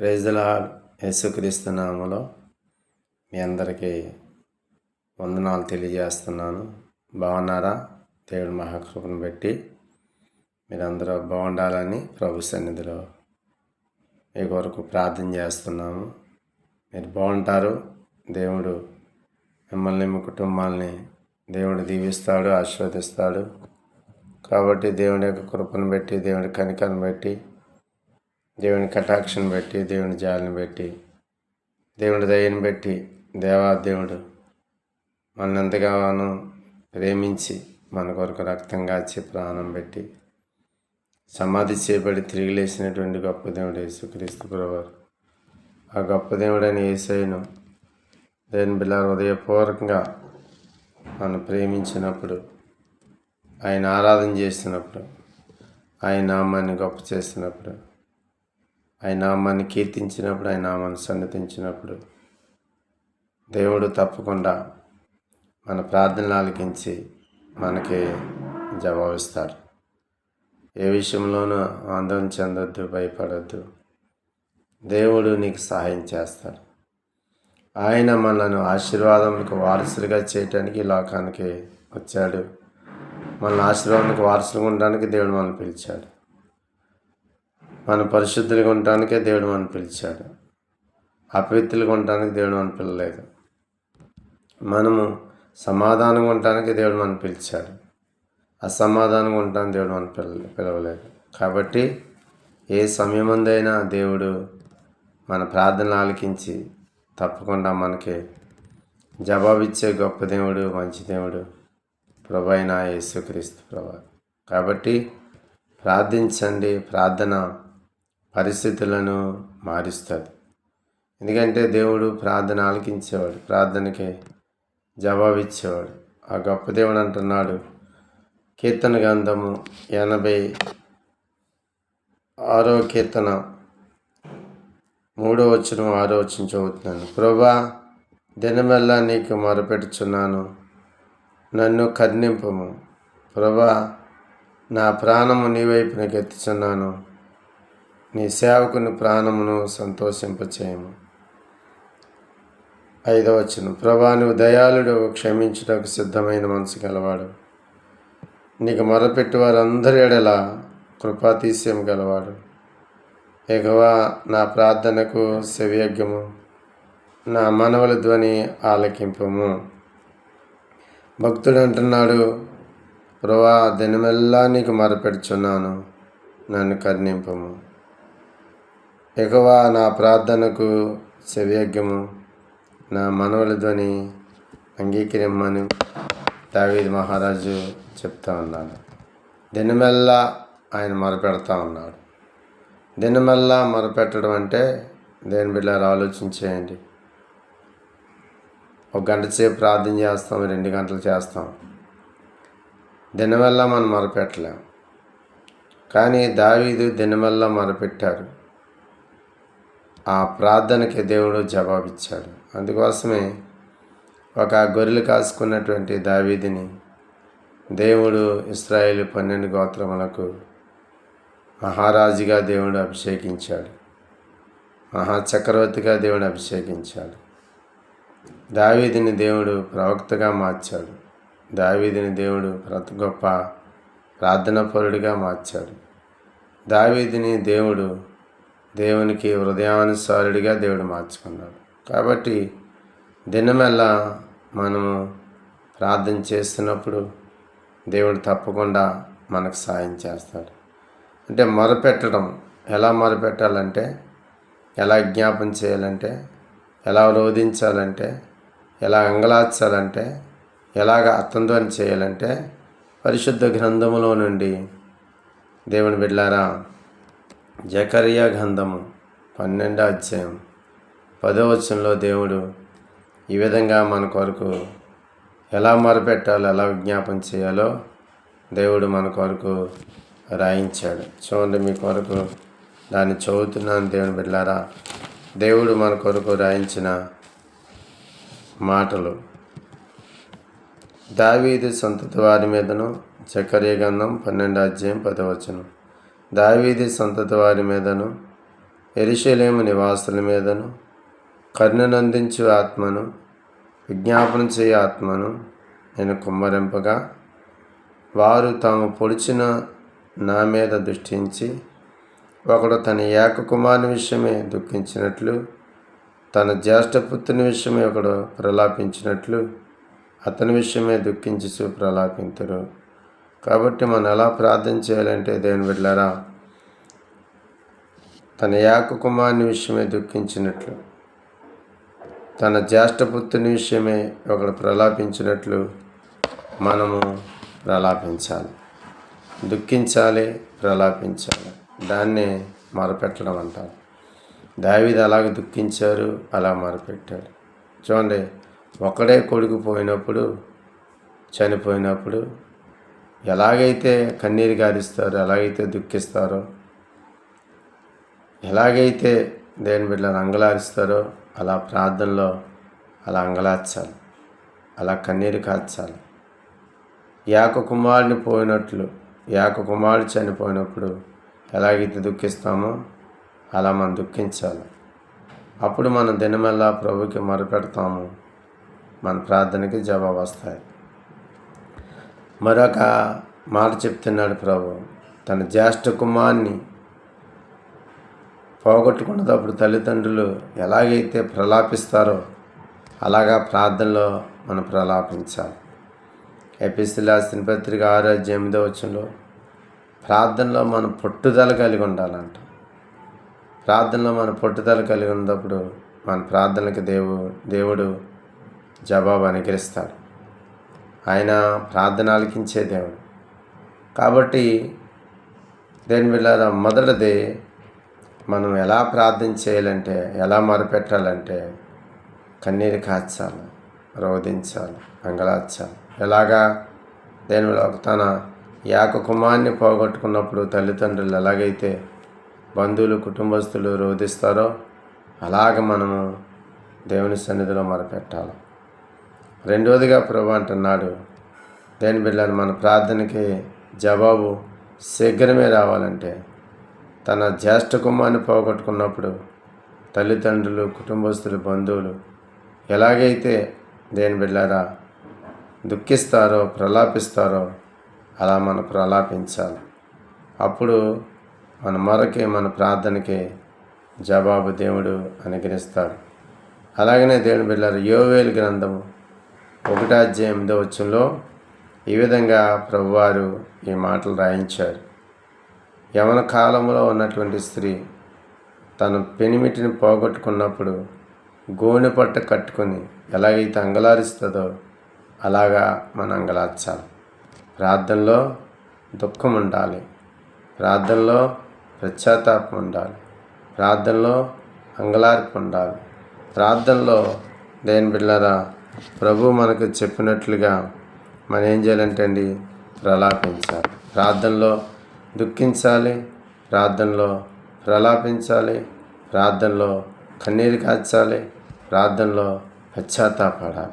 ప్రైజ్లా యేసుక్రీస్తు నామలో మీ అందరికీ వందనాలు తెలియజేస్తున్నాను. బాగున్నారా? దేవుడి మహాకృపను పెట్టి మీరందరూ బాగుండాలని ప్రభు సన్నిధిలో మీ కొరకు ప్రార్థన చేస్తున్నాము. మీరు బాగుంటారు. దేవుడు మిమ్మల్ని మీ కుటుంబాలని దేవుడు దీవిస్తాడు ఆశీర్వదిస్తాడు. కాబట్టి దేవుడి యొక్క కృపను బట్టి దేవుడి కనికను బట్టి దేవుని కటాక్షను బట్టి దేవుని జాలిని బట్టి దేవుని దయని బట్టి దేవా దేవుడు మన ఎంతగానో ప్రేమించి మన కొరకు రక్తం కాచి ప్రాణం పెట్టి సమాధి చేయబడి తిరిగి లేచినటువంటి గొప్ప దేవుడు యేసుక్రీస్తు ప్రభువారు. ఆ గొప్ప దేవుడైన ఏసైను దేని బిల్లా హృదయపూర్వకంగా మనం ప్రేమించినప్పుడు ఆయన ఆరాధన చేస్తున్నప్పుడు ఆయన నామాన్ని గొప్ప చేస్తున్నప్పుడు ఆయన నామాన్ని కీర్తించినప్పుడు ఆయన నామాన్ని సన్నతించినప్పుడు దేవుడు తప్పకుండా మన ప్రార్థనలు ఆలకించి మనకి జవాబిస్తారు ఏ విషయంలోనూ ఆందోళన చెందొద్దు భయపడొద్దు. దేవుడు నీకు సహాయం చేస్తాడు. ఆయన మనను ఆశీర్వాదములకు వారసులుగా చేయటానికి లోకానికి వచ్చాడు. మన ఆశీర్వాదానికి వారసులుగా ఉండడానికి దేవుడు మనల్ని పిలిచాడు. మన పరిశుద్ధులుగా ఉండటానికే దేవుడు మనం పిలిచాడు. అపవిత్రులుగా ఉండటానికి దేవుడు మనం పిలలేదు. మనము సమాధానంగా ఉండటానికి దేవుడు మనం పిలిచాడు. అసమాధానంగా ఉండటానికి దేవుడు మనం పిల్ల పిలవలేదు. కాబట్టి ఏ సమయమందైనా దేవుడు మన ప్రార్థనలు ఆలకించి తప్పకుండా మనకి జవాబిచ్చే గొప్ప దేవుడు మంచి దేవుడు ప్రభు యేసుక్రీస్తు ప్రభా. కాబట్టి ప్రార్థించండి ప్రార్థన పరిస్థితులను మారుస్తుంది ఎందుకంటే దేవుడు ప్రార్థన ఆలకించేవాడు ప్రార్థనకి జవాబిచ్చేవాడు. ఆ గొప్ప దేవుడు అంటున్నాడు కీర్తన గ్రంథము ఎనభై ఆరో కీర్తన మూడో వచ్చిన ఆరో వచ్చిన చదువుతున్నాను. ప్రభా దినమెల్లా నీకు మొరపెట్టుచున్నాను నన్ను కర్ణింపము. ప్రభా నా ప్రాణము నీ వైపునకెత్తుచున్నాను నీ సేవకుని ప్రాణమును సంతోషింపచేయము. ఐదవచనం. ప్రభా నువ్వు దయాళుడు క్షమించుటకు సిద్ధమైన మనసు గలవాడు. నీకు మొరపెట్టి వారందరి ఎడల కృపాతీశ్యం గలవాడు. ఎగవా నా ప్రార్థనకు సెవ్యజ్ఞము నా మనవల ధ్వని ఆలకింపము. భక్తుడు అంటున్నాడు ప్రభా దినమెల్లా నీకు మరపెడుచున్నాను నన్ను కర్ణింపము. ఎగవా నా ప్రార్థనకు సెవ్యజ్ఞము నా మనవల ధ్వని అంగీకరిమ్మని దావీద్ మహారాజు చెప్తా ఉన్నాడు. దినమెల్లా ఆయన మొరపెడతా ఉన్నాడు. దినమెల్లా మొరపెట్టడం అంటే దేని బిడ్డారు ఆలోచించేయండి ఒక గంట సేపు ప్రార్థన చేస్తాం రెండు గంటలు చేస్తాం. దినమెల్లా మనం మొరపెట్టలేం. కానీ దావీదు దినమెల్లా మొరపెట్టారు. ఆ ప్రార్థనకి దేవుడు జవాబిచ్చాడు. అందుకోసమే ఒక గొర్రెలు కాసుకున్నటువంటి దావీదిని దేవుడు ఇస్రాయేల్ పన్నెండు గోత్రములకు మహారాజుగా దేవుడు అభిషేకించాడు. మహాచక్రవర్తిగా దేవుడు అభిషేకించాడు. దావీదిని దేవుడు ప్రవక్తగా మార్చాడు. దావీదిని దేవుడు ప్రతి గొప్ప ప్రార్థన పరుడిగా మార్చాడు. దావీదిని దేవుడు దేవునికి హృదయానుసారుడిగా దేవుడు మార్చుకున్నాడు. కాబట్టి దినమెల్లా మనము ప్రార్థన చేస్తున్నప్పుడు దేవుడు తప్పకుండా మనకు సాయం చేస్తాడు. అంటే మొరపెట్టడం ఎలా మొరపెట్టాలంటే ఎలా జ్ఞాపం చేయాలంటే ఎలా రోధించాలంటే ఎలా అంగలార్చాలంటే ఎలాగ అర్థంధ్వని చేయాలంటే పరిశుద్ధ గ్రంథములో నుండి దేవుని బిడ్లారా జకరియా గ్రంథము పన్నెండో అధ్యాయం. పదో వచనంలో దేవుడు ఈ విధంగా మన కొరకు ఎలా మొరపెట్టాలో ఎలా విజ్ఞాపన చేయాలో దేవుడు మన కొరకు రాయించాడు. చూడండి మీ కొరకు దాన్ని చదువుతున్నాను దేవుని బిడ్డారా దేవుడు మన కొరకు రాయించిన మాటలు. దావీదు సొంత వారి మీదను చక్కర్య గంధం పన్నెండు అధ్యాయం పదవచనం దావీది సంతతి వారి మీదను ఎరిశలేము నివాసుల మీదను కర్ణనందించు ఆత్మను విజ్ఞాపన చేయ ఆత్మను నేను కుమ్మరింపగా వారు తాము పొడిచిన నా మీద దృష్టించి ఒకడు తన ఏకకుమారుని విషయమే దుఃఖించినట్లు తన జ్యేష్ఠపుత్రుని విషయమే ఒకడు ప్రలాపించినట్లు అతని విషయమే దుఃఖించి ప్రలాపింతురు. కాబట్టి మనం ఎలా ప్రార్థన చేయాలంటే దేవుని బిడ్డలారా తన యాక కుమారుని విషయమే దుఃఖించినట్లు తన జ్యేష్ఠపుత్రుని విషయమే ఒకడు ప్రలాపించినట్లు మనము ప్రలాపించాలి. దుఃఖించాలి ప్రలాపించాలి. దాన్నే మరపెట్టడం అంటారు. దావిది అలాగే దుఃఖించారు అలా మరపెట్టారు. చూడండి ఒకడే కొడుకు పోయినప్పుడు చనిపోయినప్పుడు ఎలాగైతే కన్నీరు గారిస్తారో ఎలాగైతే దుఃఖిస్తారో ఎలాగైతే దేని బిడ్డలను అంగలారిస్తారో అలా ప్రార్థనలో అలా అంగలార్చాలి. అలా కన్నీరు కార్చాలి యాక కుమారుని పోయినట్లు యాక కుమారుడు చనిపోయినప్పుడు ఎలాగైతే దుఃఖిస్తామో అలా మనం దుఃఖించాలి. అప్పుడు మనం దినమెల్లా ప్రభుకి మొరపెడతాము. మన ప్రార్థనకి జవాబు వస్తాయి. మరొక మాట చెప్తున్నాడు ప్రభు. తన జ్యేష్ఠ కుమార్ని పోగొట్టుకున్నప్పుడు తల్లిదండ్రులు ఎలాగైతే ప్రలాపిస్తారో అలాగా ప్రార్థనలో మనం ప్రలాపించాలి. ఎపిసిలాసిన పత్రిక ఆరోగ్యం ఎనిమిదో వచ్చంలో ప్రార్థనలో మనం పట్టుదల కలిగి ఉండాలంట. ప్రార్థనలో మన పట్టుదల కలిగి ఉన్నప్పుడు మన ప్రార్థనకి దేవు దేవుడు జవాబు అనుకరిస్తాడు ఆయన ప్రార్థన ఆలకించే దేవుడు. కాబట్టి దేని వెళ్ళాల మొదటిది మనం ఎలా ప్రార్థన చేయాలంటే ఎలా మొరపెట్టాలంటే కన్నీరు కాచాలి రోధించాలి అంగళార్చాలి ఎలాగా దేని తన యాక కుమార్ని పోగొట్టుకున్నప్పుడు తల్లిదండ్రులు ఎలాగైతే బంధువులు కుటుంబస్తులు రోధిస్తారో అలాగ మనము దేవుని సన్నిధిలో మొరపెట్టాలి. రెండవదిగా ప్రభు అంటున్నాడు దేని బిడ్డలను మన ప్రార్థనకి జవాబు శీఘ్రమే రావాలంటే తన జ్యేష్ఠ కుమార్ని పోగొట్టుకున్నప్పుడు తల్లిదండ్రులు కుటుంబస్తులు బంధువులు ఎలాగైతే దేని బిడ్డారా దుఃఖిస్తారో ప్రలాపిస్తారో అలా మనం ప్రలాపించాలి. అప్పుడు మన మొరకి మన ప్రార్థనకి జవాబు దేవుడు అనుగ్రహిస్తాడు. అలాగనే దేవుని బిడ్డారు యోవేలు గ్రంథము ఒకటాధ్యాయం ఎనిమిదో వచ్చంలో ఈ విధంగా ప్రభువారు ఈ మాటలు రాయించారు. యవన కాలంలో ఉన్నటువంటి స్త్రీ తన పెనిమిటిని పోగొట్టుకున్నప్పుడు గోనె పట్ట కట్టుకొని ఎలాగైతే అంగలారిస్తుందో అలాగా మనం అంగలార్చాలి. ప్రార్థనలో దుఃఖం ఉండాలి. ప్రార్థనలో ప్రత్యాతాపం ఉండాలి. ప్రార్థనలో అంగలార్పు ఉండాలి. ప్రార్థనలో దేని బిళ్ళరా ప్రభు మనకు చెప్పినట్లుగా మనం ఏం చేయాలంటే అండి ప్రలాపించాలి. ప్రార్థనలో దుఃఖించాలి ప్రార్థనలో ప్రలాపించాలి ప్రార్థనలో కన్నీరు కాచాలి ప్రార్థనలో పశ్చాత్తాపడాలి.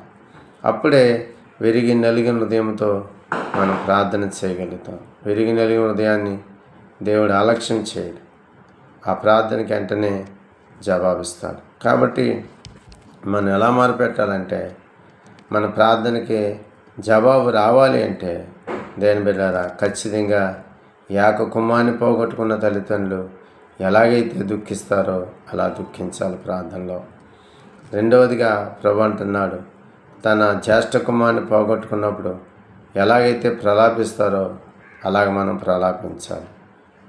అప్పుడే విరిగి నలిగిన హృదయంతో మనం ప్రార్థన చేయగలుగుతాం. విరిగి నలిగిన హృదయాన్ని దేవుడు అలక్ష్యం చేయడు ఆ ప్రార్థనకి వెంటనే జవాబిస్తాడు. కాబట్టి మనం ఎలా మొరపెట్టాలంటే మన ప్రార్థనకి జవాబు రావాలి అంటే దేని బిడ్డారా ఖచ్చితంగా యాక కుమ్మాన్ని పోగొట్టుకున్న తల్లిదండ్రులు ఎలాగైతే దుఃఖిస్తారో అలా దుఃఖించాలి ప్రార్థనలో. రెండవదిగా ప్రభు అంటున్నాడు తన జ్యేష్ఠ కుమార్ని పోగొట్టుకున్నప్పుడు ఎలాగైతే ప్రలాపిస్తారో అలాగ మనం ప్రలాపించాలి.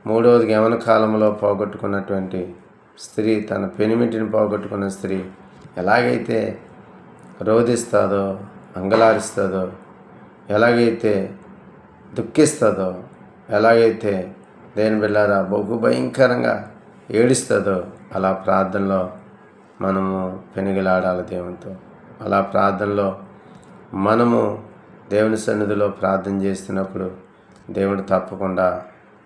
మూడవది యవన కాలంలో పోగొట్టుకున్నటువంటి స్త్రీ తన పెనిమిటిని పోగొట్టుకున్న స్త్రీ ఎలాగైతే రోధిస్తుందో అంగలారిస్తుందో ఎలాగైతే దుఃఖిస్తుందో ఎలాగైతే దేని బిళ్ళారా బహు భయంకరంగా ఏడుస్తుందో అలా ప్రార్థనలో మనము పెనుగులాడాలి దేవునితో. అలా ప్రార్థనలో మనము దేవుని సన్నిధిలో ప్రార్థన చేస్తున్నప్పుడు దేవుడు తప్పకుండా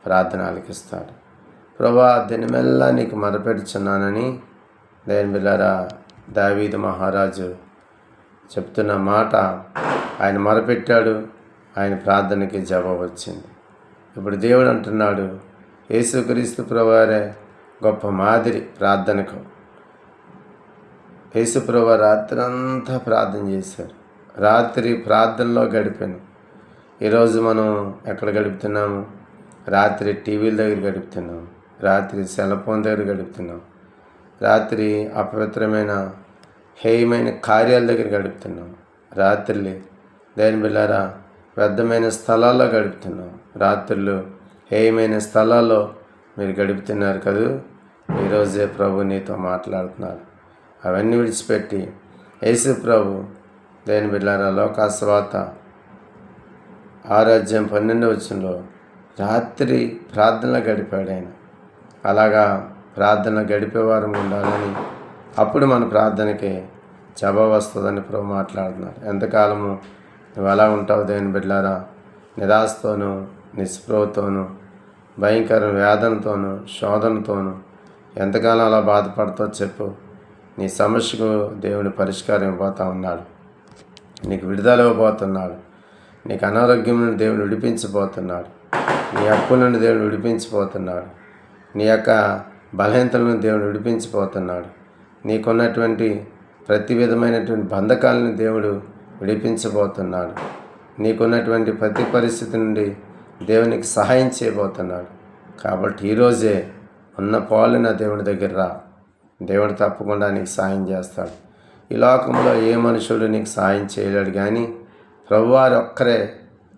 ప్రార్థన ఆలకిస్తాడు. ప్రభా దినమెల్లా నీకు మరపెడుచున్నానని దేని బిళ్ళారా దావీదు మహారాజు చెప్తున్న మాట ఆయన మొరపెట్టాడు ఆయన ప్రార్థనకి జవాబు వచ్చింది. ఇప్పుడు దేవుడు అంటున్నాడు యేసుక్రీస్తు ప్రభువారే గొప్ప మాదిరి ప్రార్థనకు. యేసుప్రభు రాత్రి అంతా ప్రార్థన చేశారు. రాత్రి ప్రార్థనలో గడిపాను. ఈరోజు మనం ఎక్కడ గడుపుతున్నాము? రాత్రి టీవీల దగ్గర గడుపుతున్నాం రాత్రి సెల్ ఫోన్ దగ్గర గడుపుతున్నాం రాత్రి అపవిత్రమైన హేయమైన కార్యాల దగ్గర గడుపుతున్నాం. రాత్రులు దేని బిల్లారా వ్యర్థమైన స్థలాల్లో గడుపుతున్నాం. రాత్రులు హేయమైన స్థలాల్లో మీరు గడుపుతున్నారు కదూ? ఈరోజే ప్రభు నీతో మాట్లాడుతున్నారు. అవన్నీ విడిచిపెట్టి యేసు ప్రభు దేని బిడ్డారా లోకాస్వాత ఆరాధ్యం పన్నెండు వచ్చంలో రాత్రి ప్రార్థనలో గడిపాడు ఆయన. అలాగా ప్రార్థన గడిపేవారు ఉండాలని అప్పుడు మన ప్రార్థనకి జవాబు వస్తుందని ప్రభు మాట్లాడుతున్నారు. ఎంతకాలము నువ్వు ఎలా ఉంటావు దేని బిడ్డారా నిరాశతోనూ నిస్పృహతోనూ భయంకర వేదనతోనూ శోధనతోనూ ఎంతకాలం అలా బాధపడతావు చెప్పు. నీ సమస్యకు దేవుని పరిష్కారం ఇవ్వబోతా ఉన్నాడు. నీకు విడుదల ఇవ్వబోతున్నాడు. నీకు అనారోగ్యం నుండి దేవుని విడిపించబోతున్నాడు. నీ అప్పుల నుండి దేవుని విడిపించబోతున్నాడు. నీ యొక్క బలహీనతలను నుండి దేవుని విడిపించబోతున్నాడు. నీకున్నటువంటి ప్రతి విధమైనటువంటి బంధకాలను దేవుడు విడిపించబోతున్నాడు. నీకున్నటువంటి ప్రతి పరిస్థితి నుండి దేవునికి సహాయం చేయబోతున్నాడు. కాబట్టి ఈరోజే ఉన్న పాలన దేవుని దగ్గర రా. దేవుడు తప్పకుండా నీకు సాయం చేస్తాడు. ఈ లోకంలో ఏ మనుషుడు నీకు సాయం చేయలేడు కానీ ప్రభువారు ఒక్కరే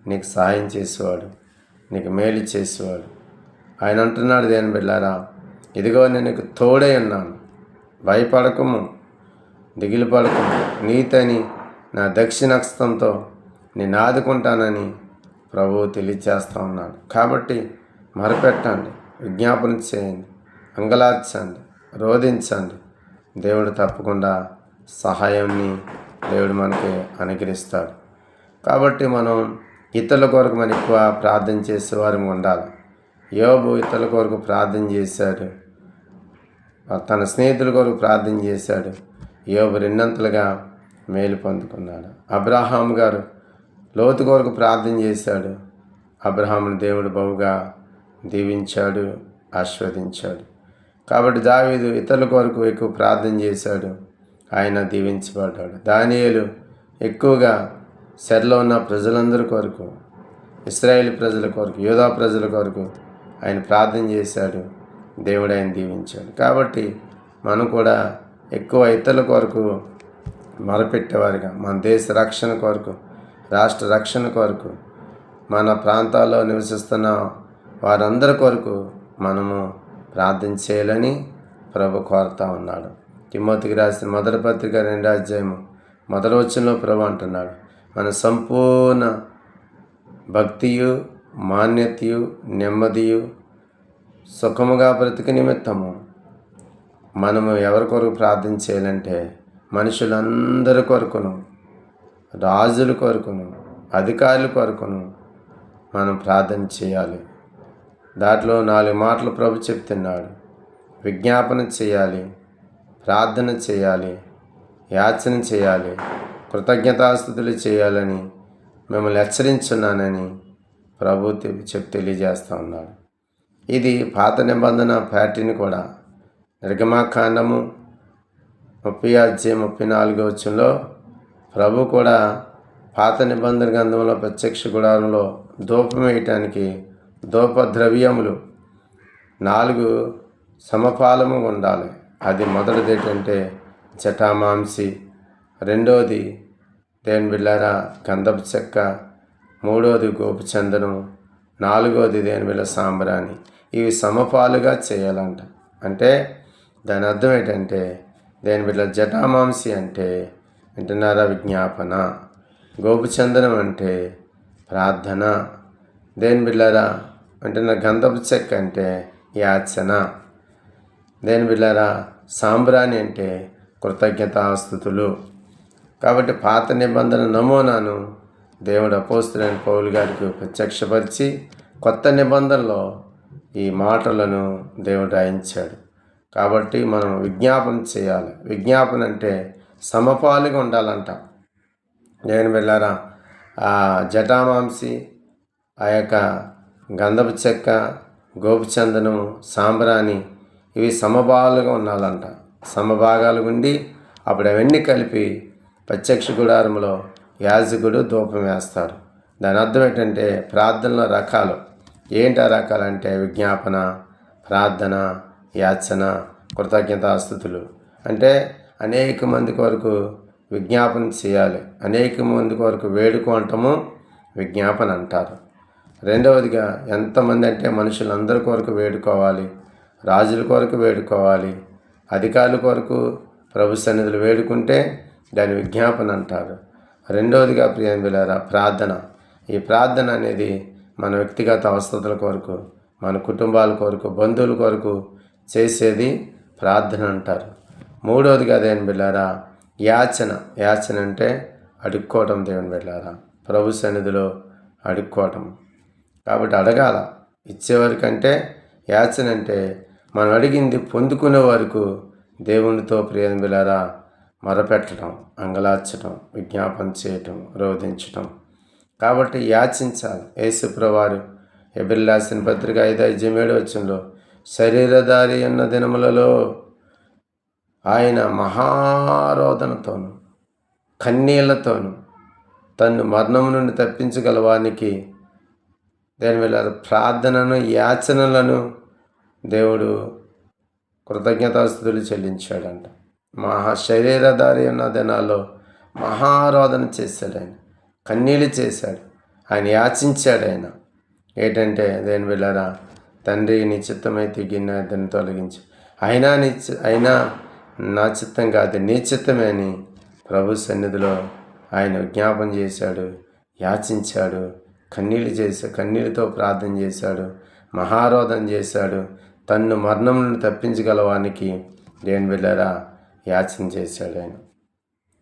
నీకు సాయం చేసేవాడు. నీకు మేలు చేసేవాడు. ఆయన అంటున్నాడు దేని బిళ్ళారా ఇదిగో నేను నీకు తోడై ఉన్నాను. భయపడకము. దిగిలి పడకము నీతని నా దక్షిణస్తంతో నేను ఆదుకుంటానని ప్రభువు తెలియచేస్తూ ఉన్నాడు. కాబట్టి మరపెట్టండి విజ్ఞాపన చేయండి అంగలార్చండి రోధించండి. దేవుడు తప్పకుండా సహాయాన్ని దేవుడు మనకి అనుగ్రహిస్తాడు. కాబట్టి మనం ఇతరుల కొరకు మనం ఎక్కువ ప్రార్థన చేసేవారు ఉండాలి. యోబు ఇతరుల కొరకు ప్రార్థన చేశాడు. తన స్నేహితుల కొరకు ప్రార్థన చేశాడు. యోబు రెండంతలుగా మేలు పొందుకున్నాడు. అబ్రహాం గారు లోతు కొరకు ప్రార్థన చేశాడు. అబ్రహాముని దేవుడు బహుగా దీవించాడు ఆస్వాదించాడు కాబట్టి దావీదు ఇతరుల కొరకు ఎక్కువ ప్రార్థన చేశాడు. ఆయన దీవించబడ్డాడు. దానియేలు ఎక్కువగా సెరలో ఉన్న ప్రజలందరి కొరకు ఇస్రాయేల్ ప్రజల కొరకు యోధా ప్రజల కొరకు ఆయన ప్రార్థన చేశాడు. దేవుడు ఆయన దీవించాడు. కాబట్టి మనం కూడా ఎక్కువ ఇతరుల కొరకు మొరపెట్టేవారుగా మన దేశ రక్షణ కొరకు రాష్ట్ర రక్షణ కొరకు మన ప్రాంతాల్లో నివసిస్తున్న వారందరి కొరకు మనము ప్రార్థన చేయాలని ప్రభు కోరుతా ఉన్నాడు. తిమ్మతికి రాసిన మొదటి పత్రిక రెండు అధ్యాయము మొదటి వచ్చంలో ప్రభు అంటున్నాడు మన సంపూర్ణ భక్తియు మాన్యతయు నెమ్మదియు సుఖముగా బ్రతికి నిమిత్తము మనము ఎవరి కొరకు ప్రార్థన చేయాలంటే మనుషులందరి కొరకును రాజుల కొరకును అధికారుల కొరకును మనం ప్రార్థన చేయాలి. దాంట్లో నాలుగు మాటలు ప్రభు చెప్తున్నాడు. విజ్ఞాపన చేయాలి ప్రార్థన చేయాలి యాచన చేయాలి కృతజ్ఞతాస్థుతులు చేయాలని మిమ్మల్ని హెచ్చరించున్నానని ప్రభు చెప్పి తెలియజేస్తూ ఉన్నాడు. ఇది పాత నిబంధన ప్యాటర్న్ కూడా నిర్గమాకాండము ముప్పై అధ్యాయం ముప్పై నాలుగో వచ్చంలో ప్రభు కూడా పాత నిబంధన గ్రంథంలో ప్రత్యక్ష గుడారంలో ధూపం వేయటానికి ధూపద్రవ్యములు నాలుగు సమపాలము ఉండాలి. అది మొదటిది ఏంటంటే జటామాంసి రెండోది దేని బిళ్ళారా గంధపు చెక్క మూడోది గోపచందనం నాలుగోది దేని బిళ్ళ సాంబ్రాణి. ఇవి సమపాలుగా చేయాలంట. అంటే దాని అర్థం ఏంటంటే దేని బిడ్డ జటామాంసి అంటే వింటున్నారా విజ్ఞాపన? గోపుచందనం అంటే ప్రార్థన. దేని బిళ్ళారా అంటున్న గంధపు చెక్క అంటే యాచన. దేని బిళ్ళారా సాంబ్రాణి అంటే కృతజ్ఞతాస్థుతులు కాబట్టి పాత నిబంధన నమూనాను దేవుడు అపోస్తులైన పౌలు గారికి ప్రత్యక్షపరిచి కొత్త నిబంధనలో ఈ మాటలను దేవుడు రాయించాడు. కాబట్టి మనం విజ్ఞాపన చేయాలి. విజ్ఞాపన అంటే సమపాలుగా ఉండాలంట. నేను వెళ్ళారా ఆ జటామాంసి ఆ యొక్క గంధపు చెక్క గోపిచందనం సాంబ్రాణి ఇవి సమభాగాలుగా ఉండాలంట. సమభాగాలు ఉండి అప్పుడు అవన్నీ కలిపి ప్రత్యక్ష గుడారంలో యాజకుడు ధూపం వేస్తారు. దాని అర్థం ఏంటంటే ప్రార్థనల రకాలు. ఏంటి ఆ రకాలంటే విజ్ఞాపన ప్రార్థన యాచన కృతజ్ఞతాస్థుతులు అంటే అనేక మంది కొరకు విజ్ఞాపన చేయాలి. అనేక మంది కొరకు వేడుకోవటము విజ్ఞాపన అంటారు. రెండవదిగా ఎంతమంది అంటే మనుషులందరి కొరకు వేడుకోవాలి రాజుల కొరకు వేడుకోవాలి అధికారుల కొరకు ప్రభు సన్నిధులు వేడుకుంటే దాని విజ్ఞాపన అంటారు. రెండవదిగా ప్రియం బిలారా ప్రార్థన. ఈ ప్రార్థన అనేది మన వ్యక్తిగత అవసరతల కొరకు మన కుటుంబాల కొరకు బంధువుల కొరకు చేసేది ప్రార్థన అంటారు. మూడవదిగా దేవుని బిళ్ళారా యాచన. యాచన అంటే అడుక్కోవటం దేవుని బిళ్ళారా. ప్రభు సన్నిధిలో అడుక్కోవటం. కాబట్టి అడగాల. ఇచ్చేవరకంటే యాచన అంటే మనం అడిగింది పొందుకునే వరకు దేవునితో ప్రియం బిళ్ళారా మరపెట్టడం అంగలార్చడం విజ్ఞాపన చేయటం రోధించటం. కాబట్టి యాచించాలి. యేసుప్రవారు ఎబిల్లాసిన పత్రిక ఐదు ఐదు వచ్చంలో శరీరధారి అన్న దినములలో ఆయన మహారోదనతోను కన్నీళ్ళతోను తన్ను మరణం నుండి తప్పించగలవానికి దాని వల్ల ప్రార్థనను యాచనలను దేవుడు కృతజ్ఞతాస్థుతులు చెల్లించాడంట. మహా శరీరధారి అన్న దినాల్లో మహారోదన చేశాడు ఆయన. కన్నీళ్ళు చేశాడు. ఆయన యాచించాడు ఆయన. ఏంటంటే దేని వెళ్ళారా తండ్రి నీ చిత్తమైతే గిన్నె దాన్ని తొలగించు. అయినా నీ అయినా నా చిత్తం కాదు నీ చిత్తమే అని ప్రభు సన్నిధిలో ఆయన విజ్ఞాపన చేశాడు యాచించాడు కన్నీళ్ళు చేశా కన్నీళ్ళతో ప్రార్థన చేశాడు మహారోధం చేశాడు. తన్ను మరణం నుండి తప్పించగలవానికి దేని వెళ్ళారా యాచన చేశాడు ఆయన.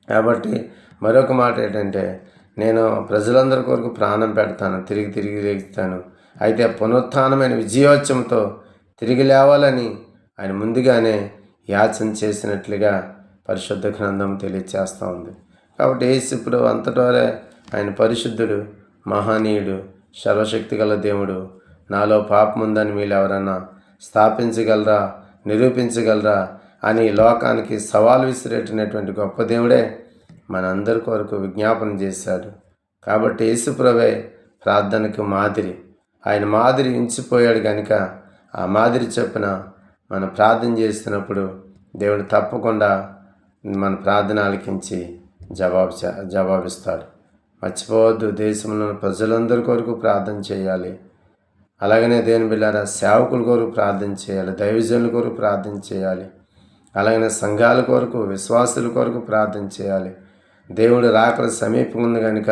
కాబట్టి మరొక మాట ఏంటంటే నేను ప్రజలందరి కొరకు ప్రాణం పెడతాను తిరిగి తిరిగి రేగుతాను అయితే పునరుత్నమైన విజయోత్సవంతో తిరిగి లేవాలని ఆయన ముందుగానే యాచన చేసినట్లుగా పరిశుద్ధ గ్రంథం తెలియచేస్తూ ఉంది. కాబట్టి ఏసు అంతటోరే ఆయన పరిశుద్ధుడు మహనీయుడు సర్వశక్తి గల దేవుడు. నాలో పాపం ఉందని మీరు ఎవరన్నా స్థాపించగలరా నిరూపించగలరా అని లోకానికి సవాల్ విసిరేటినటువంటి గొప్ప దేవుడే మనందరి కొరకు విజ్ఞాపన చేశాడు. కాబట్టి యేసుప్రవే ప్రార్థనకు మాదిరి. ఆయన మాదిరి ఇంచిపోయాడు కనుక ఆ మాదిరి చొప్పున మనం ప్రార్థన చేస్తున్నప్పుడు దేవుడు తప్పకుండా మన ప్రార్థన ఆలకించి జవాబు జవాబిస్తాడు. మర్చిపోవద్దు దేశంలో ప్రజలందరి కొరకు ప్రార్థన చేయాలి. అలాగనే దేని బిళ్ళారా సేవకుల కొరకు ప్రార్థన చేయాలి దైవజనుల కొరకు ప్రార్థన చేయాలి. అలాగనే సంఘాల కొరకు విశ్వాసుల కొరకు ప్రార్థన చేయాలి. దేవుడు రాకడ సమీపం ఉంది కనుక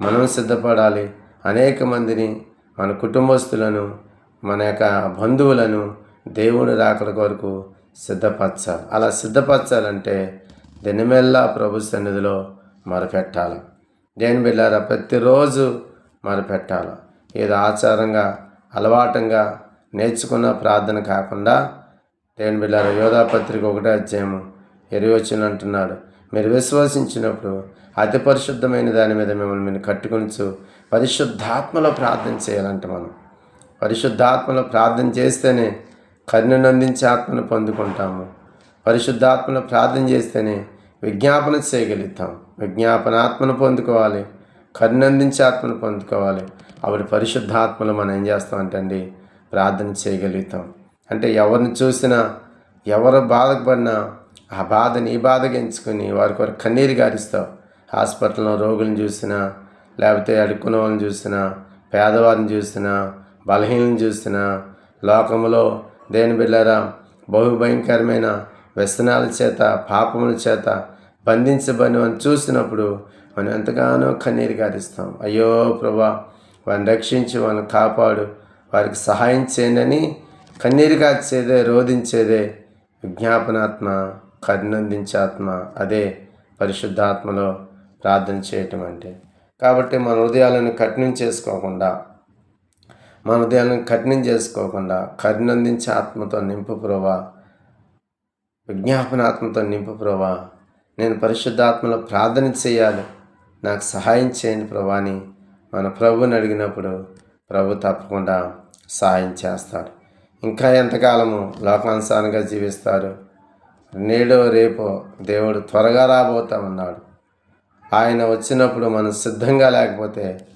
మనం సిద్ధపడాలి. అనేక మందిని మన కుటుంబస్తులను మన యొక్క బంధువులను దేవుని రాకల కొరకు సిద్ధపరచాలి. అలా సిద్ధపరచాలంటే దినమెల్లా ప్రభు సన్నిధిలో మరపెట్టాలి. దేని బిళ్ళారా ప్రతిరోజు మరపెట్టాలి. ఏదో ఆచారంగా అలవాటంగా నేర్చుకున్న ప్రార్థన కాకుండా దేవుని బిళ్ళారా యోధాపత్రిక ఒకటే అధ్యాయము ఎరివచ్చిన అంటున్నాడు. మీరు విశ్వసించినప్పుడు అతి పరిశుద్ధమైన దాని మీద మిమ్మల్ని మీరు కట్టుకొనిచు పరిశుద్ధాత్మలో ప్రార్థన చేయాలంట మనం. పరిశుద్ధాత్మలో ప్రార్థన చేస్తేనే కరుణనందించే ఆత్మను పొందుకుంటాము. పరిశుద్ధాత్మను ప్రార్థన చేస్తేనే విజ్ఞాపన చేయగలుగుతాం. విజ్ఞాపన ఆత్మను పొందుకోవాలి కరుణందించే ఆత్మను పొందుకోవాలి. అప్పుడు పరిశుద్ధాత్మలు మనం ఏం చేస్తామంటే అండి ప్రార్థన చేయగలుగుతాం. అంటే ఎవరిని చూసినా ఎవరు బాధపడినా ఆ బాధని ఈ బాధగా ఎంచుకొని వారి కొరకు కన్నీరు గారిస్తావు. హాస్పిటల్లో రోగులను చూసినా లేకపోతే అడుక్కున్న వాళ్ళని చూసినా పేదవారిని చూసినా బలహీనని చూసినా లోకంలో దేని బిళ్ళరా బహుభయంకరమైన వ్యసనాల చేత పాపముల చేత బంధించబడి అని చూసినప్పుడు మనం ఎంతగానో కన్నీరు గారిస్తాం. అయ్యో ప్రభా వారిని రక్షించి వాళ్ళని కాపాడు వారికి సహాయం చేయండి కన్నీరు కాచేదే రోధించేదే విజ్ఞాపనాత్మ కరుణందించే ఆత్మ అదే పరిశుద్ధాత్మలో ప్రార్థన చేయటం అంటే. కాబట్టి మన హృదయాలను కఠినం చేసుకోకుండా మన హృదయాలను కఠినం చేసుకోకుండా కరుణందించే ఆత్మతో నింపు ప్రభా విజ్ఞాపనాత్మతో నింపు ప్రభా నేను పరిశుద్ధాత్మలో ప్రార్థన చేయాలి. నాకు సహాయం చేయండి ప్రభా అని మన ప్రభుని అడిగినప్పుడు ప్రభు తప్పకుండా సహాయం చేస్తాడు. ఇంకా ఎంతకాలము లోకానుసారంగా జీవిస్తారు? నేడో రేపో దేవుడు త్వరగా రాబోతా ఉన్నాడు. ఆయన వచ్చినప్పుడు మనం సిద్ధంగా లేకపోతే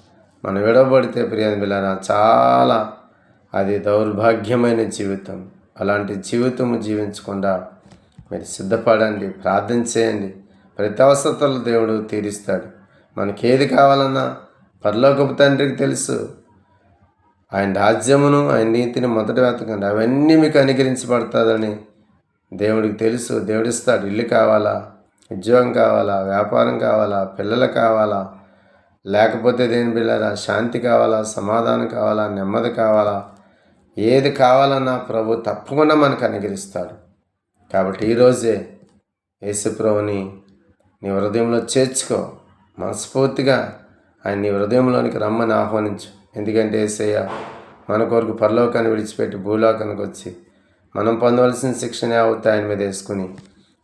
మనం విడవబడితే ప్రియాని బిళ్ళారా చాలా అది దౌర్భాగ్యమైన జీవితం. అలాంటి జీవితము జీవించకుండా మీరు సిద్ధపడండి ప్రార్థన చేయండి. ప్రతి అవసరతలు దేవుడు తీరుస్తాడు. మనకేది కావాలన్నా పరలోకపు తండ్రికి తెలుసు. ఆయన రాజ్యమును ఆయన నీతిని మొదట వెతకండి అవన్నీ మీకు అనుగ్రహించబడుతుందని దేవుడికి తెలుసు. దేవుడిస్తాడు ఇల్లు కావాలా? ఉద్యోగం కావాలా వ్యాపారం కావాలా పిల్లలు కావాలా లేకపోతే దేని పిల్లరా శాంతి కావాలా సమాధానం కావాలా నెమ్మది కావాలా ఏది కావాలన్నా ప్రభు తప్పకుండా మనకు అనుగ్రహిస్తాడు. కాబట్టి ఈరోజే యేసుప్రభుని నీ హృదయంలో చేర్చుకో మనస్ఫూర్తిగా ఆయన నీ హృదయంలోనికి రమ్మని ఆహ్వానించు. ఎందుకంటే ఏసయ్య మన కొరకు పరలోకాన్ని విడిచిపెట్టి భూలోకానికి వచ్చి మనం పొందవలసిన శిక్షణ అవుతాయని ఆయన మీద వేసుకుని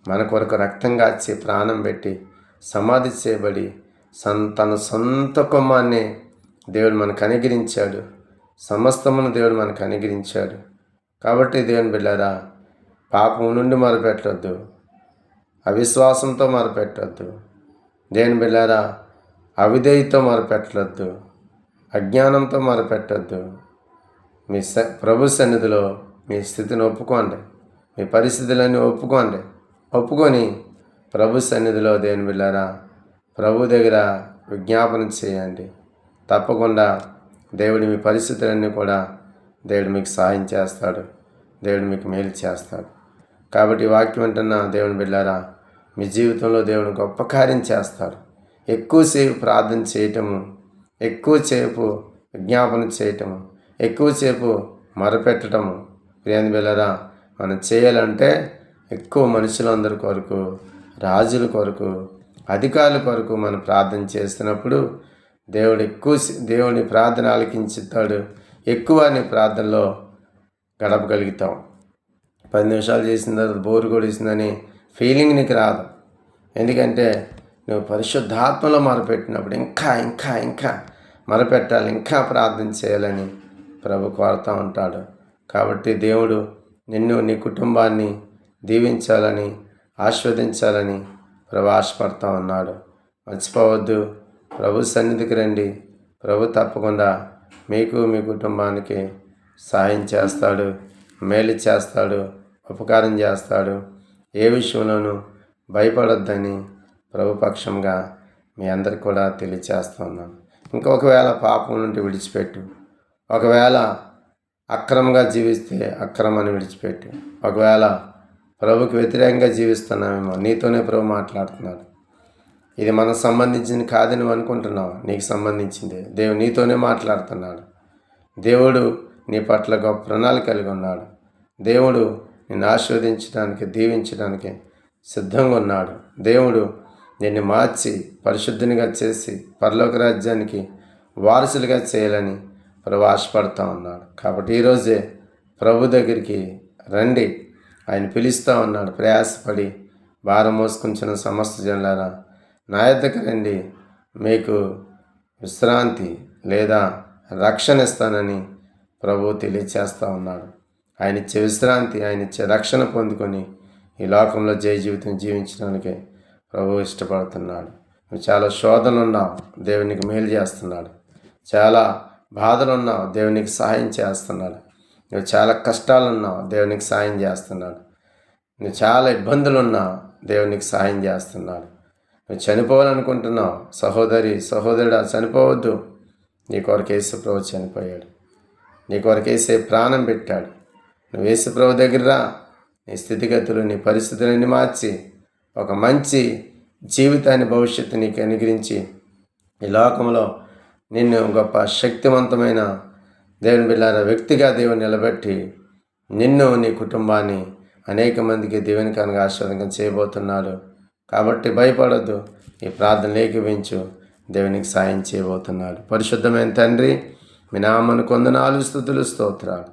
మన కొరకు రక్తం కాచి ప్రాణం పెట్టి సమాధి చేయబడి సన్ తన సొంత కొమ్మాన్ని దేవుడు మనకు అనుగ్రహించాడు. సమస్తమును దేవుడు మనకు అనుగ్రహించాడు. కాబట్టి దేవుని బిడ్డారా పాపం నుండి మొదలుపెట్టొద్దు అవిశ్వాసంతో మొదలుపెట్టొద్దు దేవుని బిడ్డారా అవిధేయతో మొదలుపెట్టొద్దు అజ్ఞానంతో మొదలుపెట్టొద్దు మీ స ప్రభు సన్నిధిలో మీ స్థితిని ఒప్పుకోండి. మీ పరిస్థితులన్నీ ఒప్పుకోండి. ఒప్పుకొని ప్రభు సన్నిధిలో దేని బిళ్ళారా ప్రభు దగ్గర విజ్ఞాపన చేయండి. తప్పకుండా దేవుడి మీ పరిస్థితులన్నీ కూడా దేవుడు మీకు సహాయం చేస్తాడు. దేవుడు మీకు మేలు చేస్తాడు. కాబట్టి వాక్యం అంటున్న దేవుని బిళ్ళారా మీ జీవితంలో దేవుడు గొప్ప కార్యం చేస్తాడు. ఎక్కువసేపు ప్రార్థన చేయటము ఎక్కువసేపు విజ్ఞాపన చేయటము ఎక్కువసేపు మరపెట్టడము ప్రియాని బిళ్ళరా మనం చేయాలంటే ఎక్కువ మనుషులందరి కొరకు రాజుల కొరకు అధికారుల కొరకు మనం ప్రార్థన చేస్తున్నప్పుడు దేవుడు ఎక్కువ దేవుని ప్రార్థన ఆలకించుతాడు. ఎక్కువ నీ ప్రార్థనలో గడపగలుగుతాం. పది నిమిషాలు చేసిన తర్వాత బోరు కొడిసిందని ఫీలింగ్ నీకు రాదు. ఎందుకంటే నువ్వు పరిశుద్ధాత్మలో మొరపెట్టినప్పుడు ఇంకా ఇంకా ఇంకా మొరపెట్టాలి ఇంకా ప్రార్థన చేయాలని ప్రభు కోరుతూ ఉంటాడు. కాబట్టి దేవుడు నిన్ను నీ కుటుంబాన్ని దీవించాలని ఆస్వాదించాలని ప్రభు ఆశపడతా ఉన్నాడు. మర్చిపోవద్దు. ప్రభు సన్నిధికి రండి. ప్రభు తప్పకుండా మీకు మీ కుటుంబానికి సహాయం చేస్తాడు మేలు చేస్తాడు ఉపకారం చేస్తాడు. ఏ విషయంలోనూ భయపడొద్దని ప్రభుపక్షంగా మీ అందరికి కూడా తెలియచేస్తున్నాను ఇంకొకవేళ పాపం నుండి విడిచిపెట్టు. ఒకవేళ అక్రమంగా జీవిస్తే అక్రమాన్ని విడిచిపెట్టు. ఒకవేళ ప్రభుకి వ్యతిరేకంగా జీవిస్తున్నామేమో నీతోనే ప్రభు మాట్లాడుతున్నాడు. ఇది మనకు సంబంధించింది కాదని నువ్వు అనుకుంటున్నావు? నీకు సంబంధించింది. దేవుడు నీతోనే మాట్లాడుతున్నాడు. దేవుడు నీ పట్ల గొప్ప ప్రణాళిక కలిగి ఉన్నాడు. దేవుడు నిన్ను ఆస్వాదించడానికి దీవించడానికి సిద్ధంగా ఉన్నాడు. దేవుడు నిన్ను మార్చి పరిశుద్ధినిగా చేసి పరలోక రాజ్యానికి వారసులుగా చేయాలని ప్రభు ఆశపడుతూ ఉన్నాడు. కాబట్టి ఈరోజే ప్రభు దగ్గరికి రండి. ఆయన పిలుస్తూ ఉన్నాడు. ప్రయాసపడి భారం మోసుకుంచిన సమస్త జనులారా నా యొద్దకు రండి. మీకు విశ్రాంతి లేదా రక్షణ ఇస్తానని ప్రభు తెలియచేస్తూ ఉన్నాడు. ఆయన ఇచ్చే విశ్రాంతి ఆయన ఇచ్చే రక్షణ పొందుకొని ఈ లోకంలో జయ జీవితం జీవించడానికి ప్రభు ఇష్టపడుతున్నాడు. నువ్వు చాలా శోధనలు ఉన్నావు దేవునికి మేలు చేస్తున్నాడు. చాలా బాధలు ఉన్నావు దేవునికి సహాయం చేస్తున్నాడు. నువ్వు చాలా కష్టాలు ఉన్నావు దేవునికి సాయం చేస్తున్నాడు. నువ్వు చాలా ఇబ్బందులు ఉన్నావు దేవునికి సాయం చేస్తున్నాడు. నువ్వు చనిపోవాలనుకుంటున్నావు సహోదరి సహోదరుడా చనిపోవద్దు. నీ కొరకు యేసుప్రభు చనిపోయాడు. నీ కొరకు వేసే ప్రాణం పెట్టాడు. నువ్వు యేసుప్రభు దగ్గర నీ స్థితిగతులు నీ పరిస్థితులన్నీ మార్చి ఒక మంచి జీవితాన్ని భవిష్యత్తు నీకు అనుగ్రహించి ఈ లోకంలో నిన్ను గొప్ప శక్తివంతమైన దేవుని బిళ్ళారా వ్యక్తిగా దేవుని నిలబెట్టి నిన్ను నీ కుటుంబాన్ని అనేక మందికి దేవునికనగా ఆశీర్వాదంగా చేయబోతున్నాడు. కాబట్టి భయపడద్దు ఈ ప్రార్థన లేఖించు దేవునికి సాయం చేయబోతున్నాడు. పరిశుద్ధమైన తండ్రి మీ నామను కొందనాలు స్థుతులు స్తోత్రాలు.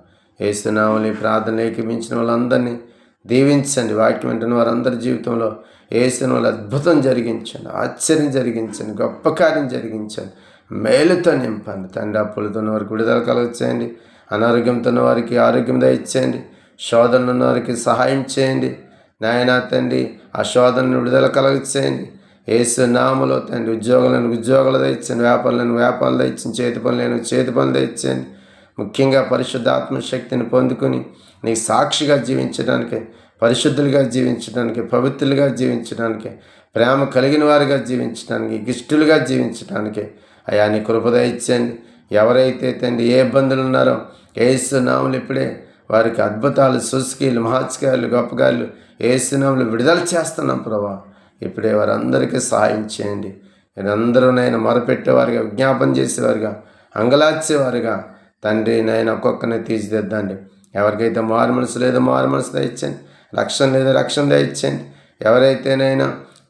ఏసునామని ప్రార్థన లేఖించిన వాళ్ళందరినీ దీవించండి. వాక్యం వింటున్న వారందరి జీవితంలో ఏసిన వాళ్ళు అద్భుతం జరిగించండి. ఆశ్చర్యం జరిగించండి. గొప్ప కార్యం జరిగించండి. మేలుతో నింపండి. తండ్రి అప్పులతో వారికి విడుదల కలగచేయండి. అనారోగ్యంతో ఉన్న వారికి ఆరోగ్యం దయచేయండి. శోధనలు ఉన్న వారికి సహాయం చేయండి. నాయన తండ్రి ఆ శోధనను విడుదల కలగచేయండి. ఏసు నామలో తండ్రి ఉద్యోగులను ఉద్యోగాలు తెచ్చండి వ్యాపారులను వ్యాపారాలు తెచ్చండి చేతి పనులను చేతి పనులు తెచ్చండి ముఖ్యంగా పరిశుద్ధాత్మ శక్తిని పొందుకుని నీకు సాక్షిగా జీవించడానికి పరిశుద్ధులుగా జీవించడానికి పవిత్రులుగా జీవించడానికి ప్రేమ కలిగిన వారిగా జీవించడానికి గిష్టులుగా జీవించడానికి అయా నీ కృపద ఇచ్చండి ఎవరైతే తండ్రి ఏ ఇబ్బందులు ఉన్నారో ఏసునాములు ఇప్పుడే వారికి అద్భుతాలు సుస్కీలు మహాత్కాయలు గొప్పగాళ్ళు ఏసునాములు విడుదల చేస్తున్నాం ప్రభా. ఇప్పుడే వారందరికీ సహాయం చేయండి. వీరందరూ నేను మొరపెట్టేవారుగా విజ్ఞాపన చేసేవారుగా అంగలార్చేవారుగా. తండ్రి నైనా ఒక్కొక్కరిని తీర్చిదిద్దండి. ఎవరికైతే మారు మనసు లేదో మారు మనసు దయచండి రక్షణ లేదో రక్షణ దయచ్చండి ఎవరైతేనైనా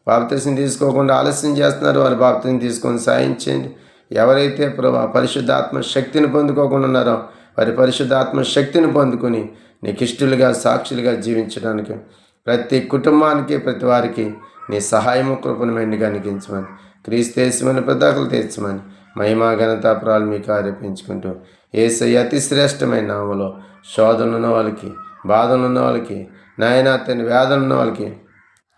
బాప్తీసం తీసుకోకుండా ఆలస్యం చేస్తున్నారో వారి బాప్తీసం తీసుకొని సాయించండి ఎవరైతే ప్రభా పరిశుద్ధాత్మ శక్తిని పొందుకోకుండా ఉన్నారో వారి పరిశుద్ధాత్మ శక్తిని పొందుకొని నీకిష్టులుగా సాక్షులుగా జీవించడానికి ప్రతి కుటుంబానికి ప్రతి వారికి నీ సహాయము కృపను మెండుగా నిగించమని క్రీస్తేసమని ప్రదాకులు తీర్చమని మహిమా ఘనతాపురాలు మీకు ఆరోపించుకుంటూ ఏసై అతి శ్రేష్టమైన నామలో శోధనున్న వాళ్ళకి బాధలున్న వాళ్ళకి నాయన అతని వ్యాధులున్న వాళ్ళకి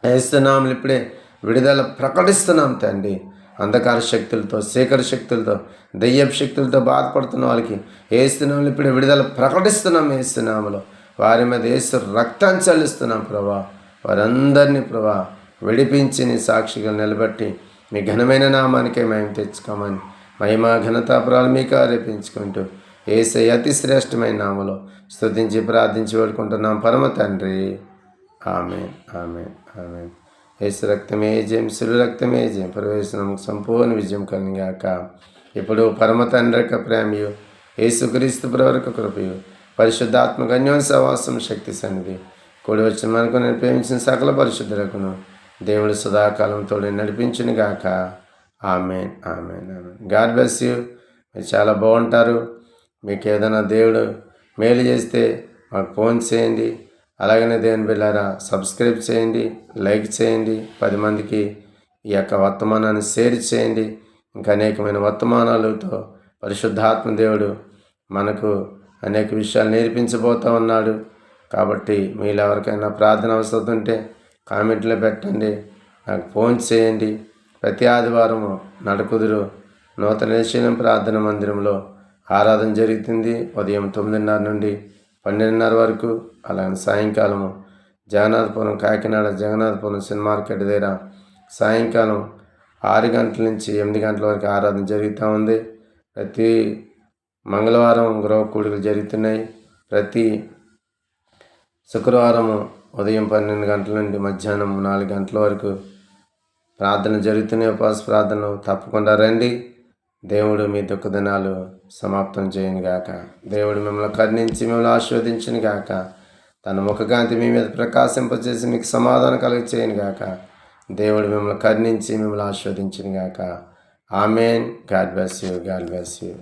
వేస్తున్నాములు ఇప్పుడే విడుదల ప్రకటిస్తున్నాం తండ్రి. అంధకార శక్తులతో శేఖర శక్తులతో దయ్యపు శక్తులతో బాధపడుతున్న వాళ్ళకి ఏస్తున్నాములు ఇప్పుడు విడుదల ప్రకటిస్తున్నాం వేస్తున్నాములో వారి మీద ఏసు రక్తాన్ని చల్లిస్తున్నాం ప్రభా. వారందరినీ ప్రభా విడిపించి నీ సాక్షిగా నిలబెట్టి మీ ఘనమైన నామానికే మేము తెచ్చుకోమని మహిమా ఘనతాపురాలు మీకు ఆరోపించుకుంటూ ఏసై అతి శ్రేష్టమైన నామలో స్థుతించి ప్రార్థించి వేడుకుంటున్నాం. పరమ తండ్రి. ఆమె ఆమె ఆమె యేసు రక్తమే జయం శిలు రక్తమే జయం ప్రవేశనం సంపూర్ణ విజయం కలిగాక ఇప్పుడు పరమ తండ్రి యొక్క ప్రేమయు యేసుక్రీస్తు ప్రవరకు కృపయు పరిశుద్ధాత్మక అన్యోన్ సవాసం శక్తి సన్నిధి. కూడి వచ్చిన మనకు నేను ప్రేమించిన సకల పరిశుద్ధులకును దేవుడు సదాకాలం తోడు నడిపించిన గాక amen amen amen. God bless you. మీరు చాలా బాగుంటారు. మీకు ఏదైనా దేవుడు మేలు చేస్తే మాకు ఫోన్ చేయండి. అలాగనే దేవుని బిళ్ళారా సబ్స్క్రైబ్ చేయండి లైక్ చేయండి పది మందికి ఈ యొక్క వర్తమానాన్ని షేర్ చేయండి. ఇంకా అనేకమైన వర్తమానాలతో పరిశుద్ధాత్మ దేవుడు మనకు అనేక విషయాలు నేర్పించబోతూ ఉన్నాడు. కాబట్టి మీరు ఎవరికైనా ప్రార్థన అవసరం ఉంటే కామెంట్లో పెట్టండి నాకు ఫోన్ చేయండి. ప్రతి ఆదివారము నడుకుదురు నూతన నిశీలం ప్రార్థన మందిరంలో ఆరాధన జరుగుతుంది. ఉదయం తొమ్మిదిన్నర నుండి పన్నెండున్నర వరకు అలాగే సాయంకాలము. జగన్నాథపురం కాకినాడ జగన్నాథపురం సినిమా మార్కెట్ దగ్గర సాయంకాలం ఆరు గంటల నుంచి ఎనిమిది గంటల వరకు ఆరాధన జరుగుతూ ఉంది. ప్రతి మంగళవారం గృహ కూడికలు జరుగుతున్నాయి. ప్రతి శుక్రవారం ఉదయం పన్నెండు గంటల నుండి మధ్యాహ్నం నాలుగు గంటల వరకు ప్రార్థన జరుగుతున్నాయి. ఉపవాస ప్రార్థనలు తప్పకుండా రండి. దేవుడు మీ దుఃఖదినాలు సమాప్తం చేయను గాక దేవుడు మిమ్మల్ని కరుణించి మిమ్మల్ని ఆస్వాదించను గాక తన ముఖకాంతి మీ మీద ప్రకాశింపజేసి మీకు సమాధానం కలిగి చేయను గాక దేవుడు మిమ్మల్ని కరుణించి మిమ్మల్ని ఆస్వాదించను గాక amen. God bless you. God bless you.